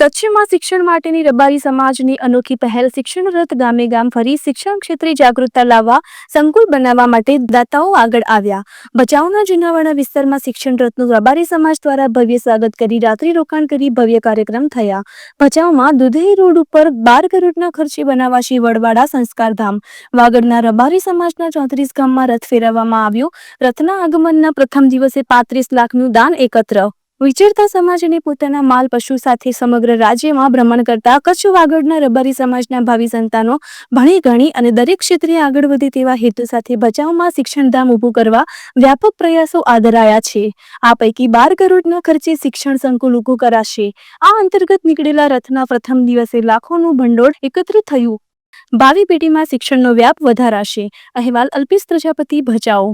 કચ્છમાં શિક્ષણ માટેની રબારી સમાજની અનોખી પહેલ શિક્ષણ રથ ગામે ગામ ફરી શિક્ષણ ક્ષેત્રે જાગૃતતા લાવવા, સંકુલ બનાવવા માટે દાતાઓ આગળ આવ્યા. ભચાઉના જુનાવાડા વિસ્તારમાં શિક્ષણ રથનું રબારી સમાજ દ્વારા ભવ્ય સ્વાગત કરી રાત્રિ રોકાણ કરી ભવ્ય કાર્યક્રમ થયા. ભચાઉમાં દુધઈ રોડ ઉપર બાર કરોડના ખર્ચે બનાવાશી વડવાડા સંસ્કારધામ વાગડના રબારી સમાજના ચોત્રીસ ગામમાં રથ ફેરવવામાં આવ્યો. રથના આગમનના પ્રથમ દિવસે પાંત્રીસ લાખનું દાન એકત્ર વિચરતા સમાજ અને પોતાના માલ પશુ સાથે સમગ્ર રાજ્યમાં ભ્રમણ કરતા કચ્છ વાગડના રબારી સમાજના ભાવિ સંતાનો ભણી ગણી અને દરેક ક્ષેત્રે આગળ વધે તેવા હેતુ સાથે બચાવમાં શિક્ષણધામ ઊભું કરવા વ્યાપક પ્રયાસો આદરાયા છે. આ પૈકી બાર કરોડના ખર્ચે શિક્ષણ સંકુલ ઊભું કરાશે. આ અંતર્ગત નીકળેલા રથના પ્રથમ દિવસે લાખોનું ભંડોળ એકત્રિત થયું. ભાવિ પેઢીમાં શિક્ષણનો વ્યાપ વધારાશે. અહેવાલ અલ્પેશ પ્રજાપતિ, ભચાઉ.